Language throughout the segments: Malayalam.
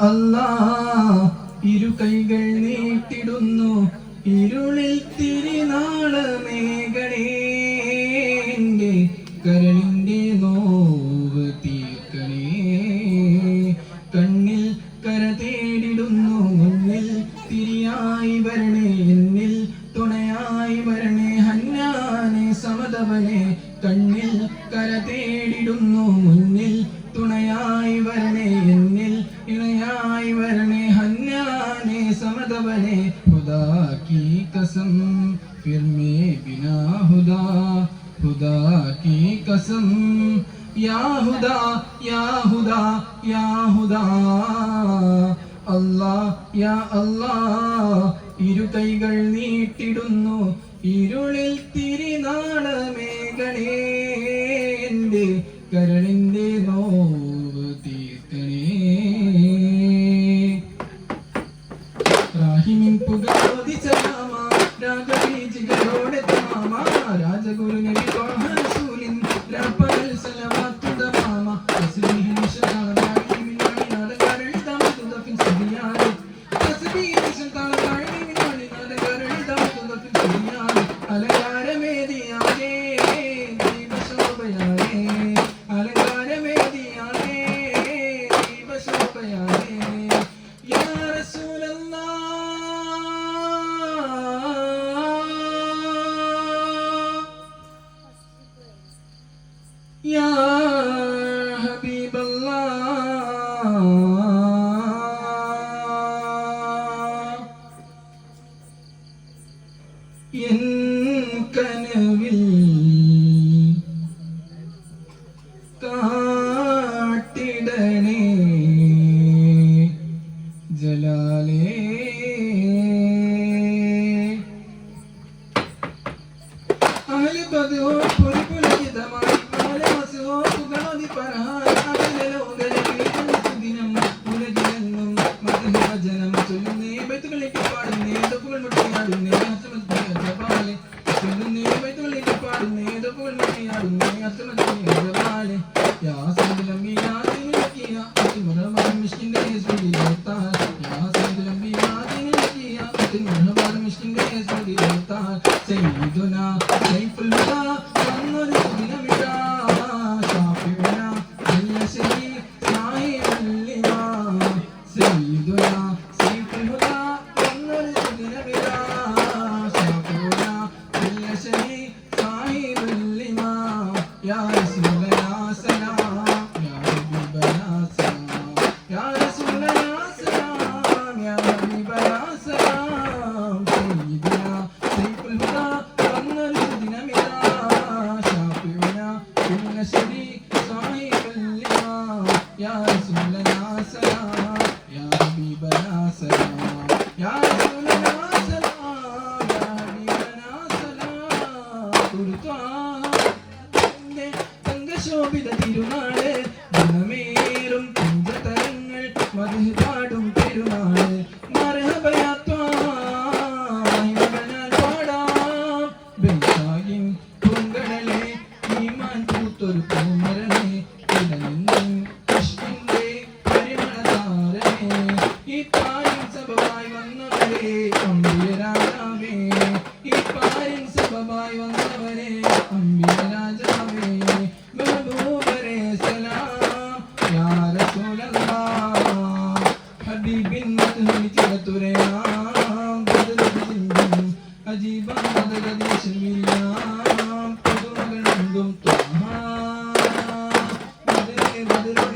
അല്ലാ ഇരു കൈകൾ നീട്ടിടുന്നു. ഇരുളിൽ തിരിനാളമേകണേ എന്റെ കരളിന്റെ നോവ് തീർക്കണേ. കണ്ണിൽ കര തേടിടുന്നു മുന്നിൽ തിരിയായി വരണേ എന്നിൽ തുണയായി വരണേ. ഹന്നാനെ സമതവനെ കണ്ണിൽ കര തേടിടുന്നു يا هدى يا യാ الله ഇരുകൈകൾ നീട്ടിടുന്നു ഇരുളിൽ തിരിനാട് മേഖലേന്റെ എന്റെ കരളിന്റെ നോവ് തീർക്കണേ. റാഹിമിൻ പുക ചോദിച്ച അഹ്ല ബദോ പുൽപുലകിതമായി ആലമസോ പുകളതി പരഹാൻ അകല ലോകരവീതൻ സുദിനം ഉലകിലെങ്ങും മധുഹ ഭജനം ചൊല്ലുന്നേ ബൈത്തുകളിലേക്ക് പാടുന്നേ ദപ്പുകൾ മുട്ടിയാടുന്നേ അസമത്തിയ ജപാലെ ചൊല്ലുന്നേ ബൈത്തുകളിലേക്ക് പാടുന്നേ ദപ്പുകൾ മുട്ടിയാടുന്നേ അസമത്തിയ ജപാലെ യാ സൈദുലം യാസിൻ ലക്കിയ അതിമുറമാൻ മിഷ്കിന്റെ യേസുദി ലത്താൽ తిమ్ను పరమిష్టింగేశ్వరి సైదునా సైఫుల్గా సన్నరు దినమిటా മധു പാടും. ഈമാൻ പൂത്തൊരു പൂമരനെ ഇടനിന്നും കൃഷ്ണന്റെ പരിമളതാരനെ ഈ പാരിൻ സഭമായി വന്നവരെ അമ്പിയ രാജാവേ ഈ പാരിൻ സഭമായി വന്നവരെ അമ്പിയ രാജാവേ Thank you.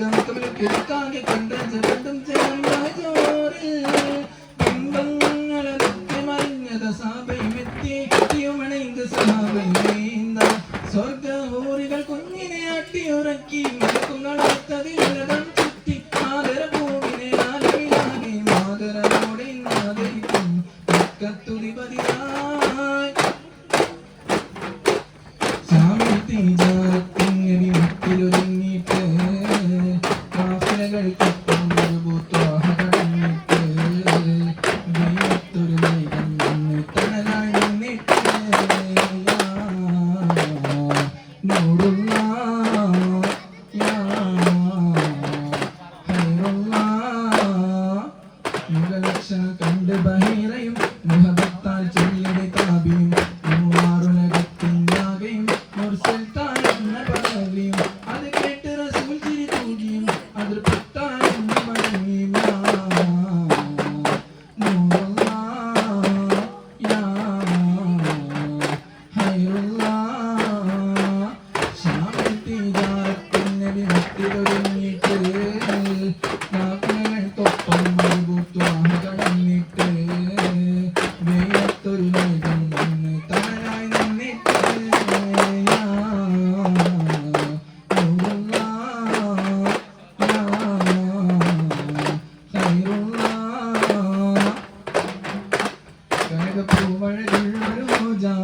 കമൽ കിട്ടാകെ കണ്ട ചരണ്ടും ചേർന്നോറ് ബിംബങ്ങളെ മറിഞ്ഞത സാബയും എത്തി കിട്ടിയുമണൈന്ത് സഹാബയും സ്വർഗ ഊറികൾ കുഞ്ഞിനെ ആട്ടിയുറക്കി മലക്കും നടത്തതില്ലതാണ് कनकपूवर निर्मल हो जा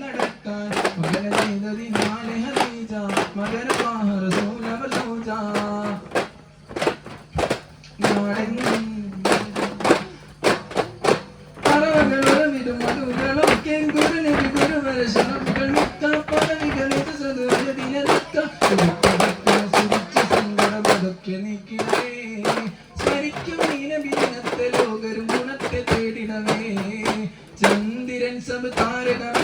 നടക്കാൻ മകനെ ചെയ്തതിനാണ് ഹദീജ മകന് റസൂലൂജ നാടെങ്ങും ചന്ദ്രൻ സബ് താരകമേ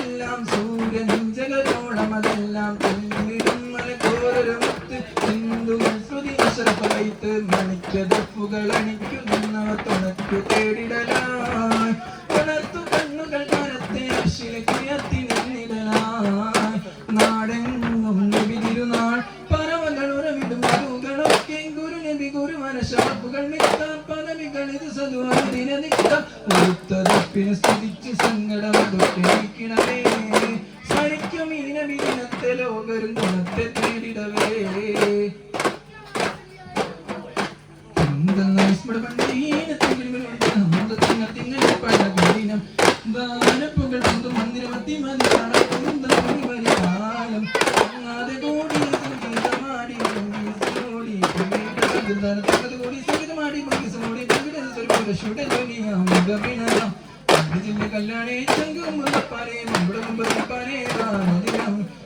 കണ്ട് തേടിടവേ. കല്യാണേ ചങ്കും മുമ്പ് പറയും നമ്മുടെ മുമ്പ് പറയും